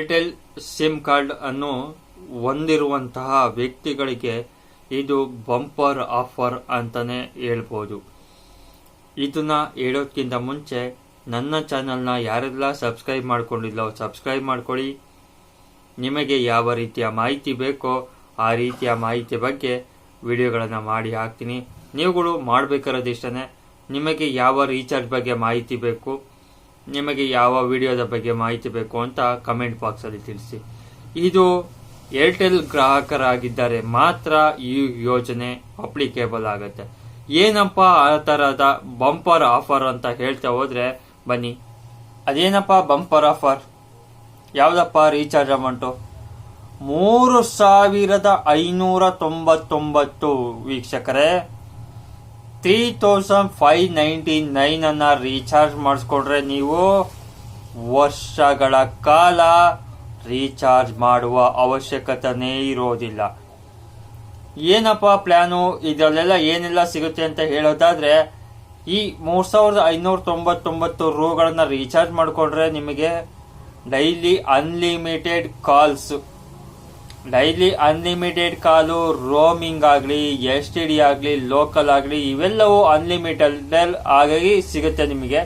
Airtel sim card ಅನ್ನು ಹೊಂದಿರುವಂತಹ ವ್ಯಕ್ತಿಗಳಿಗೆ ಇದು ಬಂಪರ್ ಆಫರ್ ಅಂತಾನೆ ಹೇಳ್ಬೋದು. ಇದನ್ನು ಹೇಳೋದಕ್ಕಿಂತ ಮುಂಚೆ ನನ್ನ ಚಾನಲ್ನ ಯಾರೆಲ್ಲ ಸಬ್ಸ್ಕ್ರೈಬ್ ಮಾಡ್ಕೊಂಡಿಲ್ಲೋ ಸಬ್ಸ್ಕ್ರೈಬ್ ಮಾಡ್ಕೊಳ್ಳಿ. ನಿಮಗೆ ಯಾವ ರೀತಿಯ ಮಾಹಿತಿ ಬೇಕೋ ಆ ರೀತಿಯ ಮಾಹಿತಿ ಬಗ್ಗೆ ವಿಡಿಯೋಗಳನ್ನು ಮಾಡಿ ಹಾಕ್ತೀನಿ. ನೀವುಗಳು ಮಾಡಬೇಕಾರೋದಿಷ್ಟೇ ನಿಮಗೆ ಯಾವ ರೀಚಾರ್ಜ್ ಬಗ್ಗೆ ಮಾಹಿತಿ ಬೇಕು? ನಿಮಗೆ ಯಾವ ವಿಡಿಯೋದ ಬಗ್ಗೆ ಮಾಹಿತಿ ಬೇಕು ಅಂತ ಕಮೆಂಟ್ ಬಾಕ್ಸಲ್ಲಿ ತಿಳಿಸಿ. ಇದು ಏರ್ಟೆಲ್ ಗ್ರಾಹಕರಾಗಿದ್ದರೆ ಮಾತ್ರ ಈ ಯೋಜನೆ ಅಪ್ಲಿಕೇಬಲ್ ಆಗುತ್ತೆ. ಏನಪ್ಪ ಆ ಥರದ ಬಂಪರ್ ಆಫರ್ ಅಂತ ಹೇಳ್ತಾ ಹೋದರೆ, ಬನ್ನಿ. ಅದೇನಪ್ಪ ಬಂಪರ್ ಆಫರ್ ಯಾವುದಪ್ಪ ರೀಚಾರ್ಜ್ ಅಮೌಂಟು ಮೂರು ಸಾವಿರದ ಐನೂರ ತೊಂಬತ್ತೊಂಬತ್ತು ವೀಕ್ಷಕರೇ. Three thousand five ninety nine ಅನ್ನ ರೀಚಾರ್ಜ್ ಮಾಡಿಸ್ಕೊಂಡ್ರೆ ನೀವು ವರ್ಷಗಳ ಕಾಲ ರೀಚಾರ್ಜ್ ಮಾಡುವ ಅವಶ್ಯಕತೆನೇ ಇರೋದಿಲ್ಲ. ಏನಪ್ಪ ಪ್ಲ್ಯಾನು ಇದರಲ್ಲೆಲ್ಲ ಏನೆಲ್ಲ ಸಿಗುತ್ತೆ ಅಂತ ಹೇಳೋದಾದ್ರೆ, ಈ ಮೂರು ಸಾವಿರದ ಐನೂರ ತೊಂಬತ್ತೊಂಬತ್ತು ರೂಗಳನ್ನ ರೀಚಾರ್ಜ್ ಮಾಡಿಕೊಂಡ್ರೆ ನಿಮಗೆ daily unlimited calls daily unlimited call roaming ಆಗಲಿ ಎಸ್ ಟಿ ಡಿ ಆಗಲಿ ಲೋಕಲ್ ಆಗಲಿ, ಇವೆಲ್ಲವೂ ಅನ್ಲಿಮಿಟೆಡ್ ಆಗಿ ಸಿಗುತ್ತೆ ನಿಮಗೆ.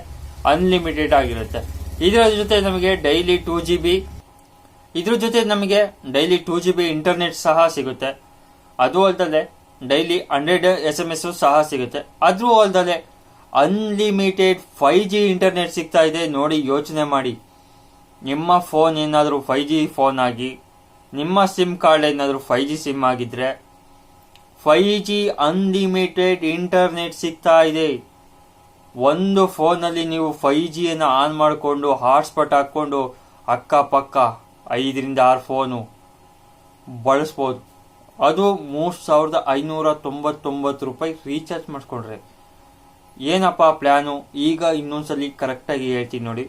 ಅನ್ಲಿಮಿಟೆಡ್ ಆಗಿರುತ್ತೆ. ಇದರ ಜೊತೆ ನಮಗೆ ಡೈಲಿ ಟೂ ಜಿ ಬಿ ಇದ್ರ ಜೊತೆ ನಮಗೆ daily two G B internet ಸಹ ಸಿಗುತ್ತೆ. ಅದು ಅಲ್ಲದೆ daily hundred S M S ಸಹ ಸಿಗುತ್ತೆ. ಅದ್ರೂ ಅಲ್ಲದೆ ಅನ್ಲಿಮಿಟೆಡ್ ಫೈವ್ ಜಿ ಇಂಟರ್ನೆಟ್ ಸಿಗ್ತಾ ಇದೆ. ನೋಡಿ ಯೋಚನೆ ಮಾಡಿ. ನಿಮ್ಮ ಫೋನ್ ಏನಾದರೂ ಫೈವ್ ಜಿ ಫೋನ್ ಆಗಿ ನಿಮ್ಮ ಸಿಮ್ ಕಾರ್ಡ್ ಏನಾದರೂ ಫೈ ಜಿ ಸಿಮ್ ಆಗಿದ್ರೆ ಫೈ ಜಿ ಅನ್ಲಿಮಿಟೆಡ್ ಇಂಟರ್ನೆಟ್ ಸಿಗ್ತಾ ಇದೆ. ಒಂದು ಫೋನಲ್ಲಿ ನೀವು ಫೈವ್ ಜಿಯನ್ನು ಆನ್ ಮಾಡಿಕೊಂಡು ಹಾಟ್ಸ್ಪಾಟ್ ಹಾಕ್ಕೊಂಡು, ಅಕ್ಕಪಕ್ಕ ಐದರಿಂದ ಆರು ಫೋನು ಬಳಸ್ಬೋದು. ಅದು ಮೂರು ಸಾವಿರದ ಐನೂರ ತೊಂಬತ್ತೊಂಬತ್ತು ರೂಪಾಯಿ ರೀಚಾರ್ಜ್ ಮಾಡಿಸ್ಕೊಂಡ್ರೆ ಏನಪ್ಪ ಪ್ಲ್ಯಾನು ಈಗ ಇನ್ನೊಂದ್ಸಲಿ ಕರೆಕ್ಟಾಗಿ ಹೇಳ್ತೀನಿ ನೋಡಿ.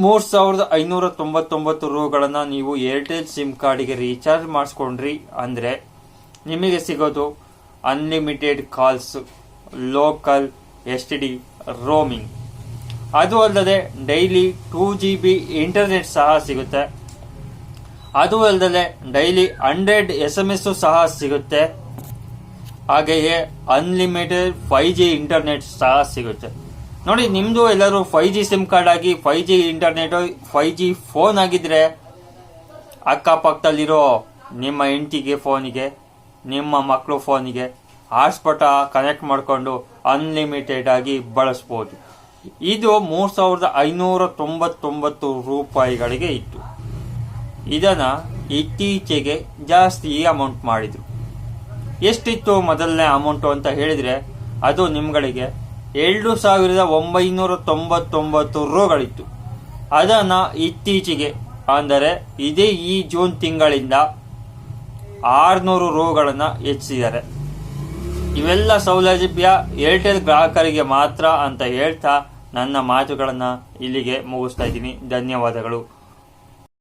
ಮೂರು ಸಾವಿರದ ಐನೂರ ತೊಂಬತ್ತೊಂಬತ್ತು ರೂಗಳನ್ನು ನೀವು ಏರ್ಟೆಲ್ ಸಿಮ್ ಕಾರ್ಡಿಗೆ ರೀಚಾರ್ಜ್ ಮಾಡಿಸ್ಕೊಂಡ್ರಿ ಅಂದರೆ ನಿಮಗೆ ಸಿಗೋದು unlimited calls local S T D roaming ಅದು ಅಲ್ಲದೆ daily two G B internet ಸಹ ಸಿಗುತ್ತೆ. ಅದು ಅಲ್ಲದೆ daily hundred S M S ಸಹ ಸಿಗುತ್ತೆ. ಹಾಗೆಯೇ ಅನ್ಲಿಮಿಟೆಡ್ ಫೈವ್ ಜಿ ಇಂಟರ್ನೆಟ್ ಸಹ ಸಿಗುತ್ತೆ. ನೋಡಿ, ನಿಮ್ದು ಎಲ್ಲರೂ ಫೈವ್ ಜಿ ಸಿಮ್ ಕಾರ್ಡ್ ಆಗಿ five G internet five G phone ಆಗಿದ್ರೆ, ಅಕ್ಕಪಕ್ಕದಲ್ಲಿರೋ ನಿಮ್ಮ ಹೆಂಡತಿಗೆ ಫೋನಿಗೆ ನಿಮ್ಮ ಮಕ್ಕಳು ಫೋನಿಗೆ ಹಾಟ್ಸ್ಪಾಟ ಕನೆಕ್ಟ್ ಮಾಡಿಕೊಂಡು ಅನ್ಲಿಮಿಟೆಡ್ ಆಗಿ ಬಳಸ್ಬೋದು. ಇದು ಮೂರು ಸಾವಿರದ ಐನೂರ ತೊಂಬತ್ತೊಂಬತ್ತು ರೂಪಾಯಿಗಳಿಗೆ ಇತ್ತು. ಇದನ್ನು ಇತ್ತೀಚೆಗೆ ಜಾಸ್ತಿ ಅಮೌಂಟ್ ಮಾಡಿದ್ರು. ಎಷ್ಟಿತ್ತು ಮೊದಲನೇ ಅಮೌಂಟು ಅಂತ ಹೇಳಿದ್ರೆ, ಅದು ನಿಮ್ಗಳಿಗೆ ಎರಡು ಸಾವಿರದ ಒಂಬೈನೂರ ತೊಂಬತ್ತೊಂಬತ್ತು ರೂಗಳಿತ್ತು. ಅದನ್ನು ಇತ್ತೀಚೆಗೆ, ಅಂದರೆ ಇದೇ ಈ ಜೂನ್ ತಿಂಗಳಿಂದ ಆರುನೂರು ರೂಗಳನ್ನು ಹೆಚ್ಚಿಸಿದ್ದಾರೆ. ಇವೆಲ್ಲ ಸೌಲಭ್ಯ ಏರ್ಟೆಲ್ ಗ್ರಾಹಕರಿಗೆ ಮಾತ್ರ ಅಂತ ಹೇಳ್ತಾ ನನ್ನ ಮಾತುಗಳನ್ನು ಇಲ್ಲಿಗೆ ಮುಗಿಸ್ತಾ ಇದ್ದೀನಿ. ಧನ್ಯವಾದಗಳು.